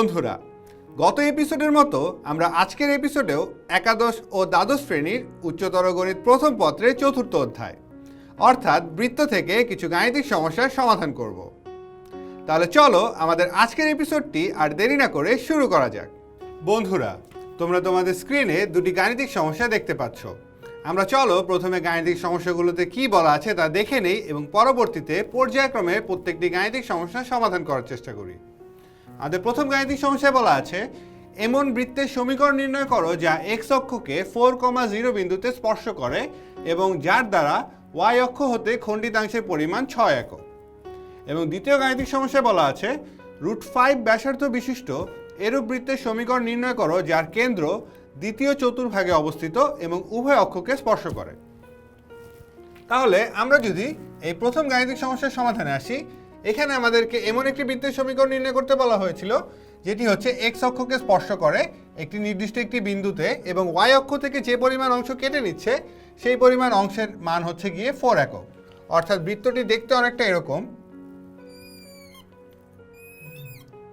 বন্ধুরা, গত এপিসোডের মতো আমরা আজকের এপিসোডেও একাদশ ও দ্বাদশ শ্রেণির উচ্চতর গণিত প্রথম পত্রের চতুর্থ অধ্যায়, অর্থাৎ বৃত্ত থেকে কিছু গাণিতিক সমস্যার সমাধান করব। তাহলে চলো আমাদের আজকের এপিসোডটি আর দেরি না করে শুরু করা যাক। বন্ধুরা, তোমরা তোমাদের স্ক্রিনে দুটি গাণিতিক সমস্যা দেখতে পাচ্ছ। আমরা চলো প্রথমে গাণিতিক সমস্যাগুলোতে কি বলা আছে তা দেখে নেই এবং পরবর্তীতে পর্যায়ক্রমে প্রত্যেকটি গাণিতিক সমস্যার সমাধান করার চেষ্টা করি। আমাদের প্রথম গাণিতিক সমস্যায় বলা আছে, এমন বৃত্তের সমীকরণ নির্ণয় করো যা এক্স অক্ষকে ফোর কমা জিরো বিন্দুতে স্পর্শ করে এবং যার দ্বারা ওয়াই অক্ষ হতে খণ্ডিতাংশের পরিমাণ ছয় একক। এবং দ্বিতীয় গাণিতিক সমস্যায় বলা আছে রুট ফাইভ ব্যাসার্ধ বিশিষ্ট এরূপ বৃত্তের সমীকরণ নির্ণয় করো যার কেন্দ্র দ্বিতীয় চতুর্ভাগে অবস্থিত এবং উভয় অক্ষকে স্পর্শ করে। তাহলে আমরা যদি এই প্রথম গাণিতিক সমস্যার সমাধানে আসি এখানে আমাদেরকে এমন একটি বৃত্তের সমীকরণ নির্ণয় করতে বলা হয়েছিল, যেটি হচ্ছে এক্স অক্ষকে স্পর্শ করে একটি নির্দিষ্ট একটি বিন্দুতে এবং ওয়াই অক্ষ থেকে যে পরিমাণ অংশ কেটে নিচ্ছে, সেই পরিমাণ অংশের মান হচ্ছে গিয়ে ফোর একক। অর্থাৎ বৃত্তটি দেখতে অনেকটা এরকম।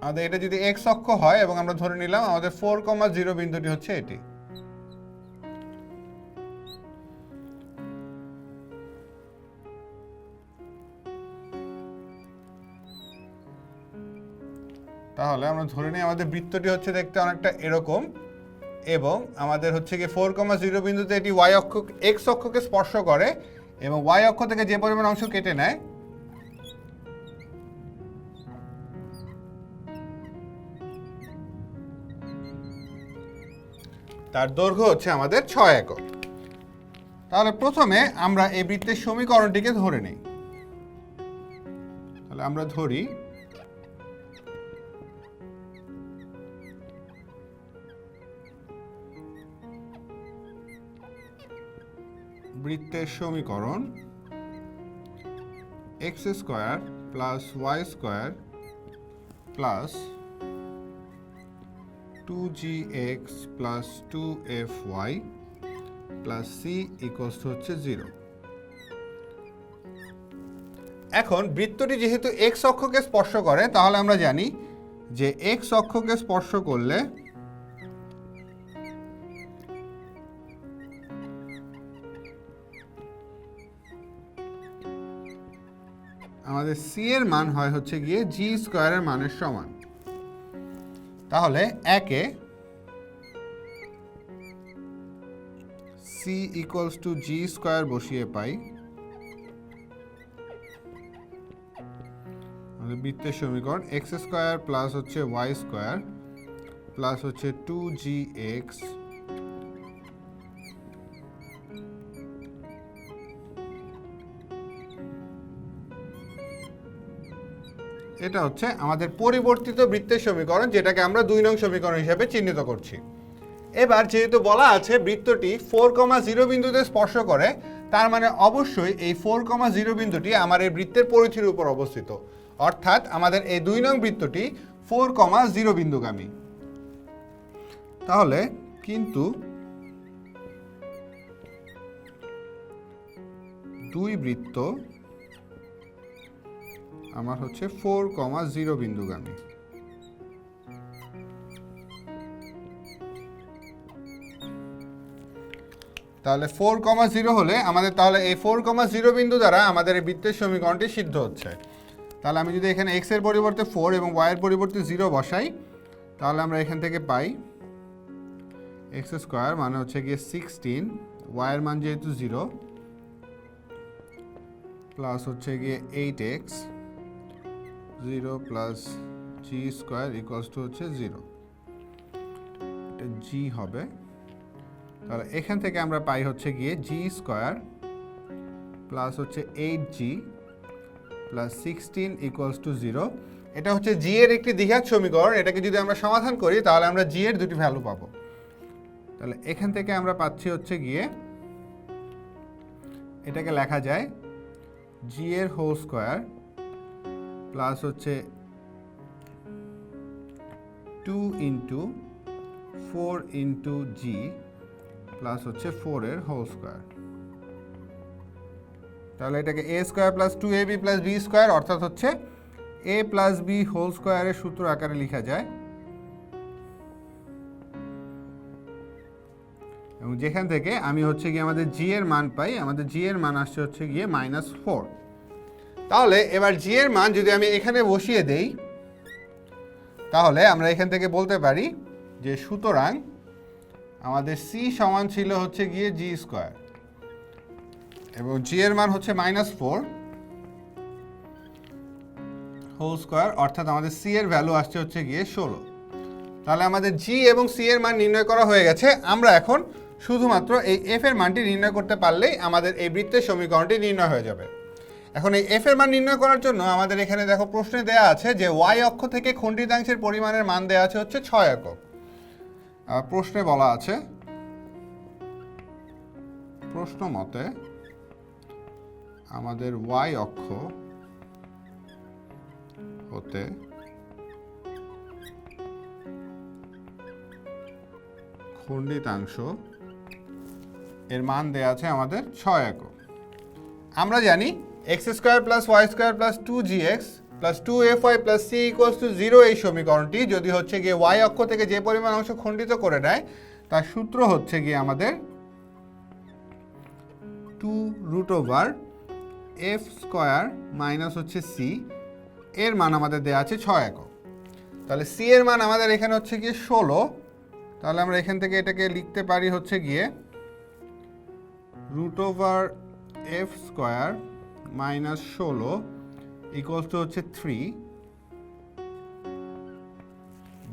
আমাদের এটা যদি এক্স অক্ষ হয় এবং আমরা ধরে নিলাম আমাদের ফোর কমা জিরো বিন্দুটি হচ্ছে এটি। তাহলে আমরা ধরে নিই আমাদের বৃত্তটি হচ্ছে দেখতে অনেকটা এরকম এবং আমাদের হচ্ছে গিয়ে ফোর কমা জিরো বিন্দুতে এটি ওয়াই অক্ষ এক্স অক্ষকে স্পর্শ করে এবং ওয়াই অক্ষ থেকে যে পরিমাণ অংশ কেটে নেয়, তার দৈর্ঘ্য হচ্ছে আমাদের ছয় একক। তাহলে প্রথমে আমরা এই বৃত্তের সমীকরণটিকে ধরে নিই। তাহলে আমরা ধরি বৃত্তের সমীকরণ x square plus y square plus two g x plus two f y plus c equals হচ্ছে জিরো। এখন বৃত্তটি যেহেতু এক্স অক্ষকে স্পর্শ করে, তাহলে আমরা জানি যে এক্স অক্ষকে স্পর্শ করলে আমাদের সি এর মান হয় হচ্ছে গিয়ে জি স্কোয়ারের মানের সমান। তাহলে একে c equals to g square বসিয়ে পাই। বৃত্তের সমীকরণ এক্স স্কোয়ার প্লাস হচ্ছে ওয়াই স্কোয়ার প্লাস হচ্ছে টু জি এক্স এটা হচ্ছে আমাদের পরিবর্তিত বৃত্তের সমীকরণ, যেটাকে আমরা দুই নং সমীকরণ হিসেবে চিহ্নিত করছি। এবার যেহেতু বলা আছে বৃত্তটি ফোর কমা জিরো বিন্দুতে স্পর্শ করে, তার মানে অবশ্যই এই ফোর কমা জিরো বিন্দুটি আমার এই বৃত্তের পরিধির উপর অবস্থিত। অর্থাৎ আমাদের এই দুই নং বৃত্তটি ফোর কমা জিরো বিন্দুগামী। তাহলে কিন্তু দুই বৃত্ত আমার হচ্ছে ফোর কমা জিরো বিন্দুগামী। তাহলে ফোর কমা জিরো হলে আমাদের তাহলে এই ফোর কমা জিরো বিন্দু দ্বারা আমাদের এই বৃত্তের সমীকরণটি সিদ্ধ হচ্ছে। তাহলে আমি যদি এখানে এক্সের পরিবর্তে ফোর এবং ওয়াই এর পরিবর্তে জিরো বসাই, তাহলে আমরা এখান থেকে পাই এক্স স্কোয়ার মানে হচ্ছে গিয়ে সিক্সটিন ওয়াইয়ের মান যেহেতু জিরো প্লাস হচ্ছে গিয়ে eight x zero plus g square equals to হচ্ছে জিরো এটা জি হবে। তাহলে এখান থেকে আমরা পাই হচ্ছে গিয়ে জি স্কোয়ার প্লাস হচ্ছে eight g plus sixteen equals to zero এটা হচ্ছে জি এর একটি দ্বিঘাত সমীকরণ। এটাকে যদি আমরা সমাধান করি, তাহলে আমরা জি এর দুটি ভ্যালু পাবো। তাহলে এখান থেকে আমরা পাচ্ছি হচ্ছে গিয়ে এটাকে লেখা যায় জি এর হোল স্কোয়ার প্লাস হচ্ছে two into four into g plus হচ্ছে ফোর এর হোল স্কোয়ার তাহলে এটাকে a square plus two a b plus b square অর্থাৎ হচ্ছে এ প্লাস বি হোল স্কোয়ারের সূত্র আকারে লেখা যায়। এবং যেখান থেকে আমি হচ্ছে গিয়ে আমাদের জি এর মান পাই, আমাদের জি এর মান আসছে হচ্ছে গিয়ে মাইনাস ফোর তাহলে এবার জি এর মান যদি আমি এখানে বসিয়ে দেই, তাহলে আমরা এখান থেকে বলতে পারি যে সুতরাং আমাদের সি সমান ছিল হচ্ছে গিয়ে জি স্কোয়ার এবং জি এর মান হচ্ছে মাইনাস ফোর হোল স্কোয়ার অর্থাৎ আমাদের সি এর ভ্যালু আসছে হচ্ছে গিয়ে ষোলো। তাহলে আমাদের জি এবং সি এর মান নির্ণয় করা হয়ে গেছে। আমরা এখন শুধুমাত্র এই এফ এর মানটি নির্ণয় করতে পারলেই আমাদের এই বৃত্তের সমীকরণটি নির্ণয় হয়ে যাবে। এখন এই এফ এর মান নির্ণয় করার জন্য আমাদের এখানে দেখো প্রশ্নে দেওয়া আছে যে ওয়াই অক্ষ থেকে খণ্ডিতাংশের পরিমাণের মান দেওয়া আছে হচ্ছে ছয় একক। প্রশ্নে বলা আছে, প্রশ্ন মতে আমাদের ওয়াই অক্ষ হতে খণ্ডিতাংশ এর মান দেয়া আছে আমাদের ছয় একক। আমরা জানি x square plus y square plus two g x plus two f y plus c equals to zero এই সমীকরণটি যদি হচ্ছে গিয়ে ওয়াই অক্ষ থেকে যে পরিমাণ অংশ খণ্ডিত করে নেয়, তার সূত্র হচ্ছে গিয়ে আমাদের two root over f square minus হচ্ছে সি এর মান আমাদের দেওয়া আছে ছয় একক। তাহলে সি এর মান আমাদের এখানে হচ্ছে গিয়ে ষোলো। তাহলে আমরা এখান থেকে এটাকে লিখতে পারি হচ্ছে গিয়ে root over f square minus ষোলো ইকুয়ালস টু হচ্ছে থ্রি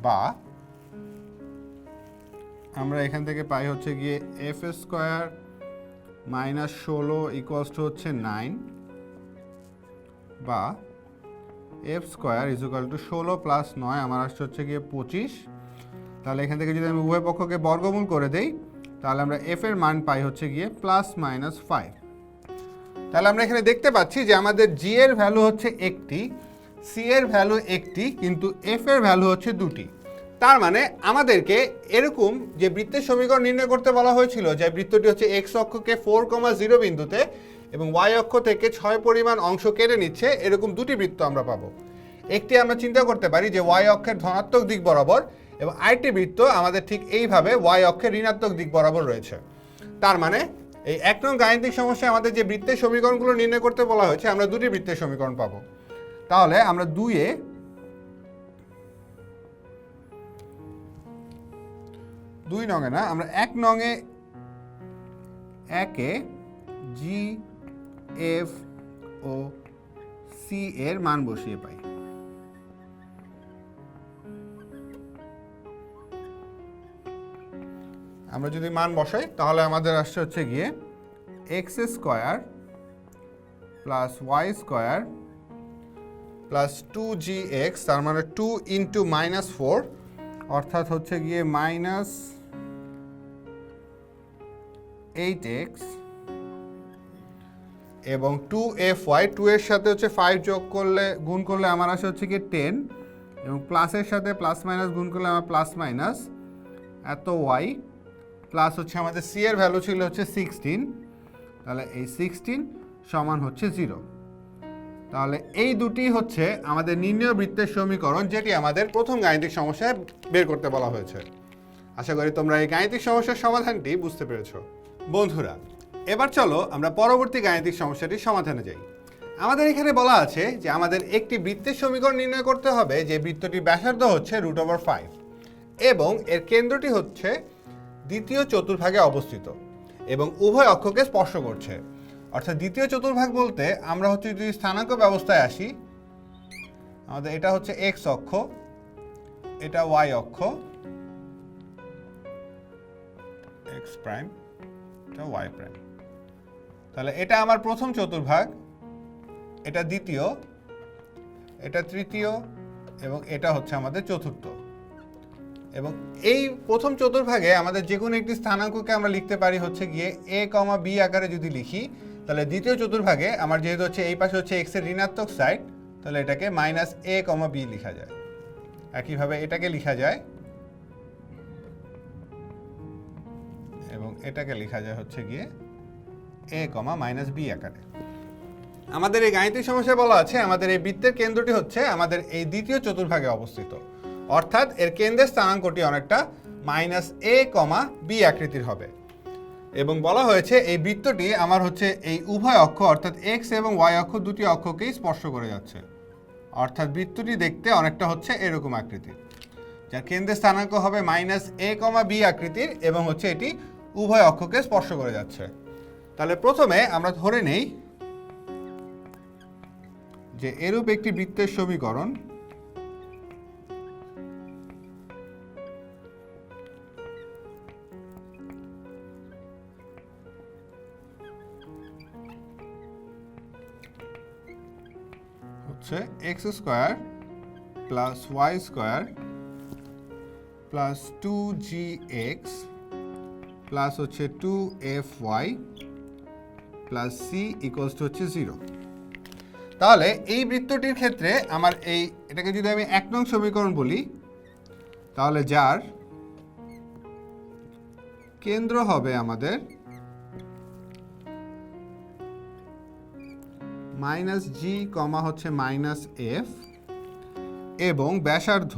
বা আমরা এখান থেকে পাই হচ্ছে গিয়ে এফ স্কোয়ার মাইনাস ষোলো ইকুয়ালস টু হচ্ছে নাইন বা এফ স্কোয়ার ইজুকাল টু ষোলো প্লাস নয়, আমার আসছে হচ্ছে গিয়ে পঁচিশ। তাহলে এখান থেকে যদি আমি উভয় পক্ষকে বর্গমূল করে দেই, তাহলে আমরা এফ এর মান পাই হচ্ছে গিয়ে প্লাস মাইনাস ফাইভ তাহলে আমরা এখানে দেখতে পাচ্ছি যে আমাদের জি এর ভ্যালু হচ্ছে একটি সি এর ভ্যালু একটি, কিন্তু এফ এর ভ্যালু হচ্ছে দুটি। তার মানে আমাদেরকে এরকম যে বৃত্তের সমীকরণ নির্ণয় করতে বলা হয়েছিল, যে বৃত্তটি হচ্ছে এক্স অক্ষকে ফোর কমা জিরো বিন্দুতে এবং ওয়াই অক্ষ থেকে ছয় পরিমাণ অংশ কেটে নিচ্ছে, এরকম দুটি বৃত্ত আমরা পাবো। একটি আমরা চিন্তা করতে পারি যে ওয়াই অক্ষের ধনাত্মক দিক বরাবর এবং আরেকটি বৃত্ত আমাদের ঠিক এইভাবে ওয়াই অক্ষের ঋণাত্মক দিক বরাবর রয়েছে। তার মানে এই এক নং গাণিতিক সমস্যায় আমাদের যে বৃত্তের সমীকরণগুলো নির্ণয় করতে বলা হয়েছে, আমরা দুটি বৃত্তের সমীকরণ পাবো। তাহলে আমরা দুইয়ে দুই নঙে না, আমরা এক নঙে একে জি এফ ও সি এর মান বসিয়ে পাই। আমরা যদি মান বসাই, তাহলে আমাদের আসছে হচ্ছে গিয়ে x square plus y square plus two g x তার মানে টু ইন্টু মাইনাস ফোর অর্থাৎ হচ্ছে গিয়ে মাইনাস এইট এক্স এবং টু এফ ওয়াই টু এর সাথে হচ্ছে ফাইভ যোগ করলে, গুণ করলে আমার আসে হচ্ছে গিয়ে টেন এবং প্লাসের সাথে প্লাস মাইনাস গুণ করলে আমার প্লাস মাইনাস এত ওয়াই প্লাস হচ্ছে আমাদের সি এর ভ্যালু ছিল হচ্ছে সিক্সটিন তাহলে এই সিক্সটিন সমান হচ্ছে জিরো তাহলে এই দুটি হচ্ছে আমাদের নির্ণয় বৃত্তের সমীকরণ, যেটি আমাদের প্রথম গাণিতিক সমস্যায় বের করতে বলা হয়েছে। আশা করি তোমরা এই গাণিতিক সমস্যার সমাধানটি বুঝতে পেরেছ। বন্ধুরা, এবার চলো আমরা পরবর্তী গাণিতিক সমস্যাটির সমাধানে যাই। আমাদের এখানে বলা আছে যে আমাদের একটি বৃত্তের সমীকরণ নির্ণয় করতে হবে, যে বৃত্তটির ব্যাসার্ধ হচ্ছে রুট ওভার ফাইভ এবং এর কেন্দ্রটি হচ্ছে দ্বিতীয় চতুর্ভাগে অবস্থিত এবং উভয় অক্ষকে স্পর্শ করছে। অর্থাৎ দ্বিতীয় চতুর্ভাগ বলতে আমরা হচ্ছে যদি স্থানাঙ্ক ব্যবস্থায় আসি, আমাদের এটা হচ্ছে এক্স অক্ষ, এটা ওয়াই অক্ষ এক্স প্রাইম এটা ওয়াই প্রাইম তাহলে এটা আমার প্রথম চতুর্ভাগ, এটা দ্বিতীয়, এটা তৃতীয়, এবং এটা হচ্ছে আমাদের চতুর্থ। এবং এই প্রথম চতুর্ভাগে আমাদের যে কোনো একটি স্থানাঙ্ককে আমরা লিখতে পারি হচ্ছে গিয়ে এ কমা বি আকারে যদি লিখি, তাহলে দ্বিতীয় চতুর্ভাগে আমার যেহেতু হচ্ছে এই পাশে হচ্ছে এক্সের ঋণাত্মক সাইড তাহলে এটাকে মাইনাস এ কমা বি লেখা যায়। একইভাবে এটাকে লেখা যায় এবং এটাকে লেখা যায় হচ্ছে গিয়ে এ কমা মাইনাস বি আকারে। আমাদের এই গাণিতিক সমস্যায় বলা আছে, আমাদের এই বৃত্তের কেন্দ্রটি হচ্ছে আমাদের এই দ্বিতীয় চতুর্ভাগে অবস্থিত। অর্থাৎ এর কেন্দ্রের স্থানাঙ্কটি অনেকটা মাইনাস এ কমা বি আকৃতির হবে। এবং বলা হয়েছে এই বৃত্তটি আমার হচ্ছে এই উভয় অক্ষ অর্থাৎ এক্স এবং ওয়াই অক্ষ দুটি অক্ষকেই স্পর্শ করে যাচ্ছে। অর্থাৎ বৃত্তটি দেখতে অনেকটা হচ্ছে এরকম আকৃতির যার কেন্দ্রের স্থানাঙ্ক হবে মাইনাস এ কমা বি আকৃতির এবং হচ্ছে এটি উভয় অক্ষকে স্পর্শ করে যাচ্ছে। তাহলে প্রথমে আমরা ধরে নেই যে এরূপ একটি বৃত্তের সমীকরণ হচ্ছে x square plus y square plus two g x plus হচ্ছে two f y plus c equals to হচ্ছে জিরো তাহলে এই বৃত্তটির ক্ষেত্রে আমার এই, এটাকে যদি আমি এক নং সমীকরণ বলি, তাহলে যার কেন্দ্র হবে আমাদের মাইনাস জি কমা হচ্ছে মাইনাস এফ এবং ব্যাসার্ধ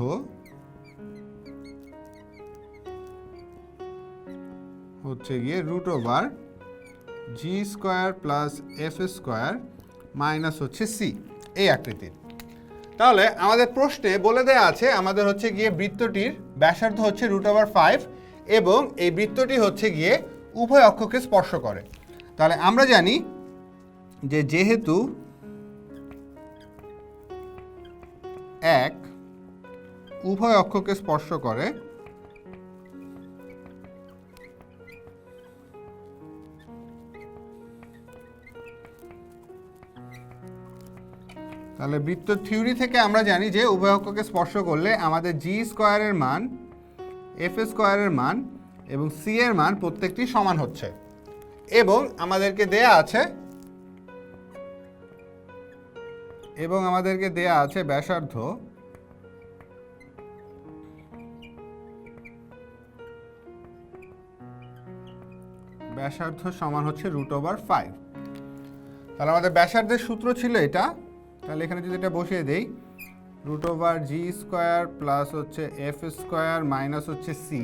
হচ্ছে গিয়ে root over g square plus f square minus হচ্ছে সি এই আকৃতির। তাহলে আমাদের প্রশ্নে বলে দেয়া আছে আমাদের হচ্ছে গিয়ে বৃত্তটির ব্যাসার্ধ হচ্ছে রুট ওভার ফাইভ এবং এই বৃত্তটি হচ্ছে গিয়ে উভয় অক্ষকে স্পর্শ করে। তাহলে আমরা জানি যে যেহেতু এক উভয় অক্ষকে স্পর্শ করে, তাহলে বৃত্ত থিওরি থেকে আমরা জানি যে উভয় অক্ষকে স্পর্শ করলে আমাদের জি স্কোয়ারের মান এফ স্কোয়ারের মান এবং সি এর মান প্রত্যেকটি সমান হচ্ছে। এবং আমাদেরকে দেয়া আছে এবং আমাদেরকে দেয়া আছে ব্যাসার্ধ। ব্যাসার্ধ সমান হচ্ছে রুট ওভার ফাইভ। তাহলে আমাদের ব্যাসার্ধের সূত্র ছিল এটা। তাহলে এখানে যদি এটা বসিয়ে দেই, root over g square plus হচ্ছে এফ স্কোয়ার মাইনাস হচ্ছে সি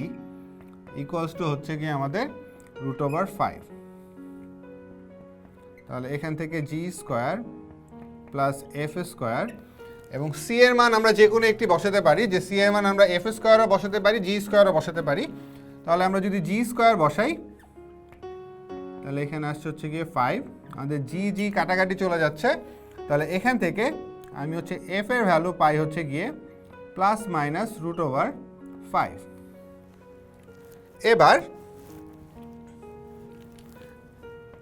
ইকুয়ালস টু হচ্ছে কি আমাদের রুট ওভার ফাইভ। তাহলে এখান থেকে g square plus f square এবং সি এর মান আমরা যে কোনো একটি বসাতে পারি, যে সি এর মান আমরা এফ স্কোয়ারও বসাতে পারি জি স্কোয়ারও বসাতে পারি। তাহলে আমরা যদি জি স্কোয়ার বসাই, তাহলে এখানে আসছে হচ্ছে গিয়ে ফাইভ আমাদের জি জি কাটাকাটি চলে যাচ্ছে। তাহলে এখান থেকে আমি হচ্ছে এফ এর ভ্যালু পাই হচ্ছে গিয়ে plus minus root over five এবার,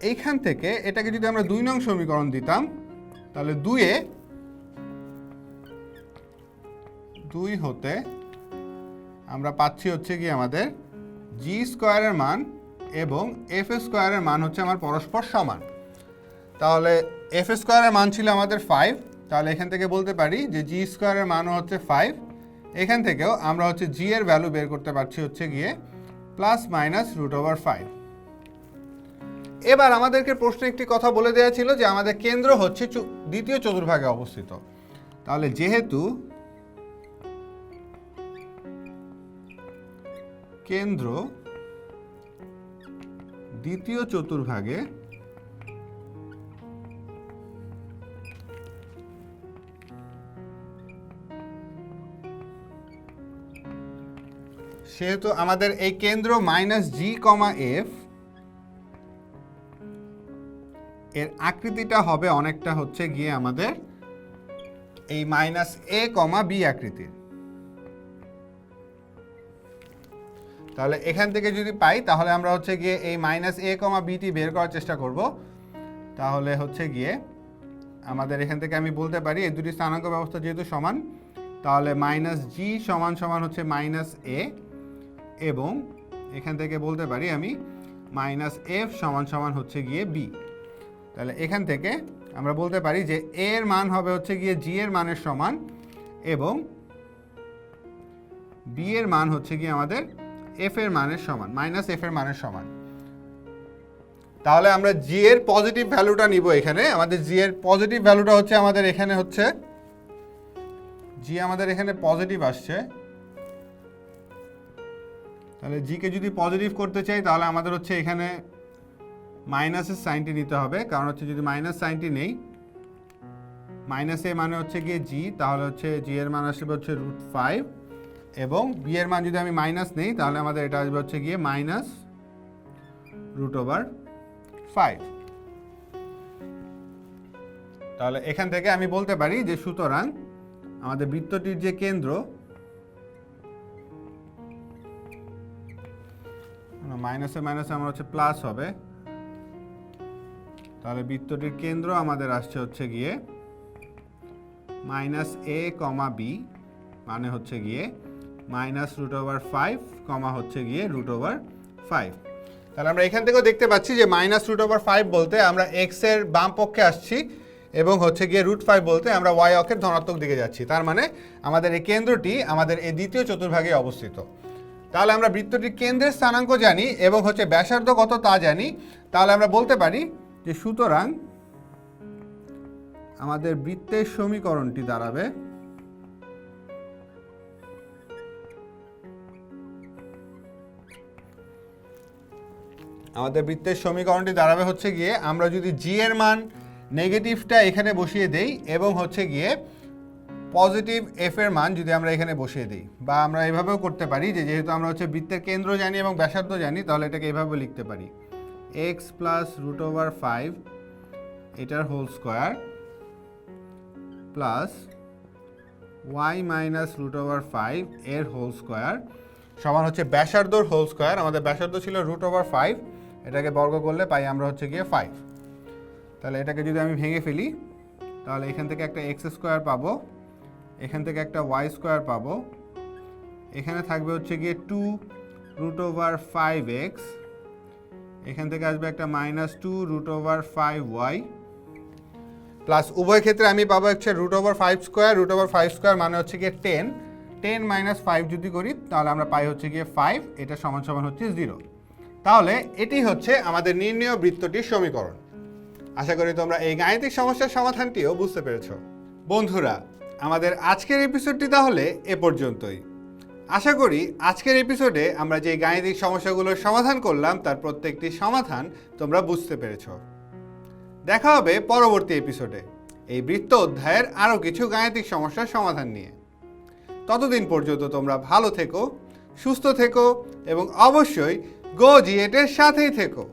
এইখান থেকে এটাকে যদি আমরা দুই নং সমীকরণ দিতাম তাহলে দুয়ে দুই হতে আমরা পাচ্ছি হচ্ছে কি আমাদের জি স্কোয়ারের মান এবং এফ স্কোয়ারের মান হচ্ছে আমার পরস্পর সমান। তাহলে এফ স্কোয়ারের মান ছিল আমাদের ফাইভ তাহলে এখান থেকে বলতে পারি যে জি স্কোয়ারের মানও হচ্ছে ফাইভ এখান থেকেও আমরা হচ্ছে জি এর ভ্যালু বের করতে পারছি হচ্ছে গিয়ে plus minus root over five এবার আমাদেরকে প্রশ্নে একটি কথা বলে দেওয়া ছিল যে আমাদের কেন্দ্র হচ্ছে দ্বিতীয় চতুর্ভাগে অবস্থিত। তাহলে যেহেতু কেন্দ্র দ্বিতীয় চতুর্ভাগে সেহেতু আমাদের এই কেন্দ্র মাইনাস জি কমা এফ এর আকৃতিটা হবে অনেকটা হচ্ছে গিয়ে আমাদের এই মাইনাস এ কমা বি আকৃতির। তাহলে এখান থেকে যদি পাই, তাহলে আমরা হচ্ছে গিয়ে এই মাইনাস এ কমা বিটি বের করার চেষ্টা করব। তাহলে হচ্ছে গিয়ে আমাদের এখান থেকে আমি বলতে পারি, এই দুটি স্থানাঙ্ক ব্যবস্থা যেহেতু সমান, তাহলে মাইনাস জি সমান সমান হচ্ছে মাইনাস এ এবং এখান থেকে বলতে পারি আমি মাইনাস এফ সমান সমান হচ্ছে গিয়ে বি তাহলে এখান থেকে আমরা বলতে পারি যে এ এর মান হবে হচ্ছে গিয়ে জি এর মানের সমান এবং বি এর মান হচ্ছে গিয়ে আমাদের এফ এর মানের সমান মাইনাস এফ এর মানের সমান। তাহলে আমরা জি এর পজিটিভ ভ্যালুটা নিব এখানে। আমাদের জি এর পজিটিভ ভ্যালুটা হচ্ছে আমাদের এখানে হচ্ছে জি আমাদের এখানে পজিটিভ আসছে। তাহলে জিকে যদি পজিটিভ করতে চাই, তাহলে আমাদের হচ্ছে এখানে মাইনাসের সাইনটি নিতে হবে, কারণ হচ্ছে যদি মাইনাস সাইনটি নেই, মাইনাস এ মানে হচ্ছে গিয়ে জি তাহলে হচ্ছে জি এর মান আসবে হচ্ছে রুট ফাইভ এবং বি এর মান যদি আমি মাইনাস নেই, তাহলে আমাদের এটা আসবে হচ্ছে গিয়ে মাইনাস রুট ওভার ফাইভ তাহলে এখান থেকে আমি বলতে পারি যে সুতরাং আমাদের বৃত্তটির যে কেন্দ্র, মাইনাসে মাইনাসে আমার হচ্ছে প্লাস হবে তাহলে বৃত্তটির কেন্দ্র আমাদের আসছে হচ্ছে গিয়ে মাইনাস এ কমা বি মানে হচ্ছে গিয়ে minus root over five comma হচ্ছে গিয়ে রুট ওভার ফাইভ। তাহলে আমরা এখান থেকেও দেখতে পাচ্ছি যে মাইনাস রুট ওভার ফাইভ বলতে আমরা এক্সের বাম পক্ষে আসছি এবং হচ্ছে গিয়ে রুট ফাইভ বলতে আমরা ওয়াই অক্ষের ধনাত্মক দিকে যাচ্ছি। তার মানে আমাদের এই কেন্দ্রটি আমাদের এই দ্বিতীয় চতুর্ভাগে অবস্থিত। তাহলে আমরা বৃত্তটির কেন্দ্রের স্থানাঙ্ক জানি এবং হচ্ছে ব্যাসার্ধ কত তা জানি। তাহলে আমরা বলতে পারি যে সুতরাং আমাদের বৃত্তের সমীকরণটি দাঁড়াবে আমাদের বৃত্তের সমীকরণটি দাঁড়াবে হচ্ছে গিয়ে আমরা যদি জি এর মান নেগেটিভটা এখানে বসিয়ে দেই এবং হচ্ছে গিয়ে পজিটিভ এফ এর মান যদি আমরা এখানে বসিয়ে দিই বা আমরা এভাবেও করতে পারি যে যেহেতু আমরা হচ্ছে বৃত্তের কেন্দ্র জানি এবং ব্যাসার্ধ জানি, তাহলে এটাকে এভাবে লিখতে পারি। X plus root over five এটার whole square plus y minus root over five এর হোল স্কোয়ার সমান হচ্ছে ব্যাসার্ধর হোল স্কোয়ার আমাদের ব্যাসার্ধ ছিল রুট ওভার ফাইভ এটাকে বর্গ করলে পাই আমরা হচ্ছে গিয়ে ফাইভ তাহলে এটাকে যদি আমি ভেঙে ফেলি, তাহলে এখান থেকে একটা এক্স স্কোয়ার পাবো, এখান থেকে একটা ওয়াই স্কোয়ার পাবো, এখানে থাকবে হচ্ছে গিয়ে two root over five x এখান থেকে আসবে একটা minus two root over five y plus উভয় ক্ষেত্রে আমি পাবো হচ্ছে root over five square root over five square মানে হচ্ছে গিয়ে টেন টেন মাইনাস ফাইভ যদি করি, তাহলে আমরা পাই হচ্ছে গিয়ে ফাইভ এটা সমান সমান হচ্ছে জিরো তাহলে এটি হচ্ছে আমাদের নির্ণয় বৃত্তটির সমীকরণ। আশা করি তোমরা এই গাণিতিক সমস্যার সমাধানটিও বুঝতে পেরেছ। বন্ধুরা, আমাদের আজকের এপিসোডটি তাহলে এ পর্যন্তই। আশা করি আজকের এপিসোডে আমরা যে গাণিতিক সমস্যাগুলোর সমাধান করলাম, তার প্রত্যেকটি সমাধান তোমরা বুঝতে পেরেছ। দেখা হবে পরবর্তী এপিসোডে এই বৃত্ত অধ্যায়ের আরও কিছু গাণিতিক সমস্যার সমাধান নিয়ে। ততদিন পর্যন্ত তোমরা ভালো থেকো, সুস্থ থেকো এবং অবশ্যই গো জিয়েটের সাথেই থেকো।